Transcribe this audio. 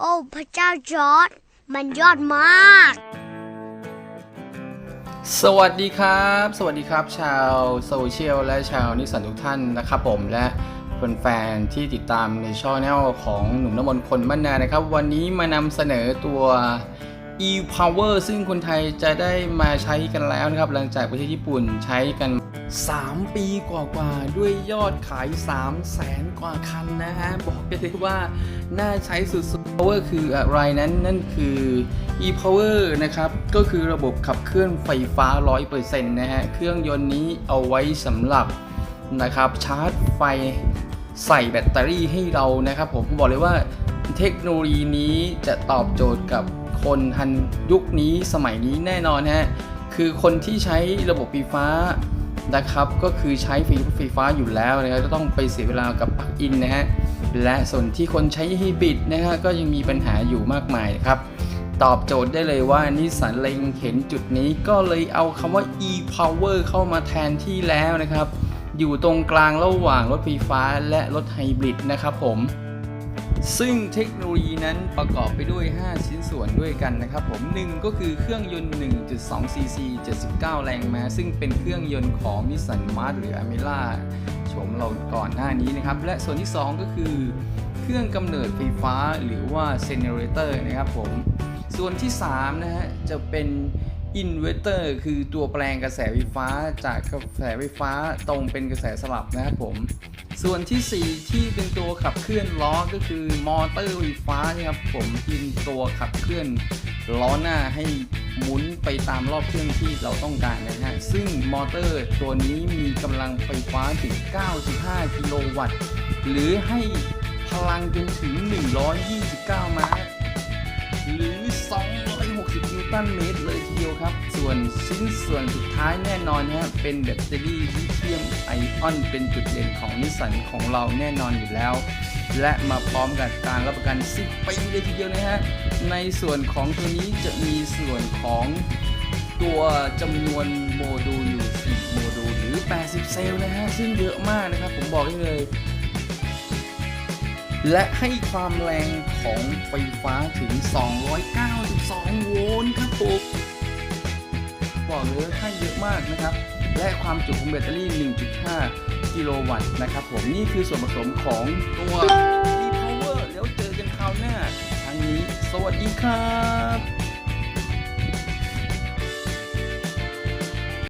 โอ้พระเจ้าจอร์ดมันยอดมาก สวัสดีครับ สวัสดีครับ ชาวโซเชียลและชาวนิสันทุกท่านนะครับผมและแฟนๆที่ติดตามในช่องแนลของหนุ่มน้ำมนต์คนบ้านนานะครับ วันนี้มานำเสนอตัว e-power ซึ่งคนไทยจะได้มาใช้กันแล้วนะครับ หลังจากประเทศญี่ปุ่นใช้กัน 3 ปีกว่าๆด้วยยอดขาย 3 0 0แสนกว่าคันนะฮะ บอกได้เลยว่า น่าใช้สุดๆ power คืออะไรนั้น นั่นคือ e-power นะครับ ก็คือระบบขับเคลื่อนไฟฟ้า 100%นะฮะ เครื่องยนต์นี้เอาไว้สำหรับนะครับชาร์จไฟใส่แบตเตอรี่ให้เรานะครับผมผมบอกเลยว่าเทคโนโลยีนี้จะตอบโจทย์กับ คนทันยุคนี้สมัยนี้แน่นอนฮะคือคนที่ใช้ระบบไฟฟ้านะครับก็คือใช้ไฟไฟฟ้าอยู่แล้วนะครับก็ต้องไปเสียเวลากับปลั๊กอินนะฮะและส่วนที่คนใช้ฮีบริดนะฮะก็ยังมีปัญหาอยู่มากมายครับ ตอบโจทย์ได้เลยว่านิสสันเล็งเห็นจุดนี้ก็เลยเอาคำว่า e-power เข้ามาแทนที่แล้วนะครับ อยู่ตรงกลางระหว่างรถไฟฟ้าและรถไฮบริดนะครับผม ซึ่งเทคโนโลยีนั้นประกอบไปด้วย 5 ชิ้นส่วนด้วยกันนะครับผมหนึ่งก็คือเครื่องยนต์ 1.2 cc 79 แรงม้าซึ่งเป็นเครื่องยนต์ของ Nissan March หรือ Amela โฉมเราก่อนหน้านี้นะครับ และส่วนที่ 2 ก็คือเครื่องกำเนิดไฟฟ้าหรือว่า generator นะครับผม ส่วนที่ 3 นะฮะ จะเป็น อินเวอร์เตอร์คือตัวแปลงกระแสไฟฟ้าจากกระแสไฟฟ้าตรงเป็นกระแสสลับนะครับผม ส่วนที่ 4 ที่เป็นตัวขับเคลื่อนล้อก็คือมอเตอร์ไฟฟ้านะครับผมเป็นตัวขับเคลื่อนล้อหน้าให้หมุนไปตามรอบเครื่องที่เราต้องการนะฮะ ซึ่งมอเตอร์ตัวนี้มีกำลังไฟฟ้าถึง 95 กิโลวัตต์ หรือให้พลังจนถึง 129 ม้า หรือ260 ตันเมตรเลยทีเดียวครับ ส่วนชิ้นส่วนสุดท้ายแน่นอนนะฮะเป็นแบตเตอรี่ลิเธียมไอออนเป็นจุดเด่นของนิสสันของเราแน่นอนอยู่แล้ว และมาพร้อมกับการรับประกัน 10 ปีเลยทีเดียวนะฮะ ในส่วนของตัวนี้จะมีส่วนของตัวจำนวนโมดูลอยู่ 4 โมดูลหรือ 80 เซลล์นะฮะ ซึ่งเยอะมากนะครับ ผมบอกได้เลยและให้ความแรงของไฟฟ้าถึง 12 โวลต์ครับผมบอกเลยว่าให้เยอะมากนะครับ และความจุของแบตเตอรี่ 1.5 กิโลวัตต์นะครับผมนี่คือส่วนผสมของตัว e-power แล้วเจอกันคราวหน้า ทั้งนี้ สวัสดีครับ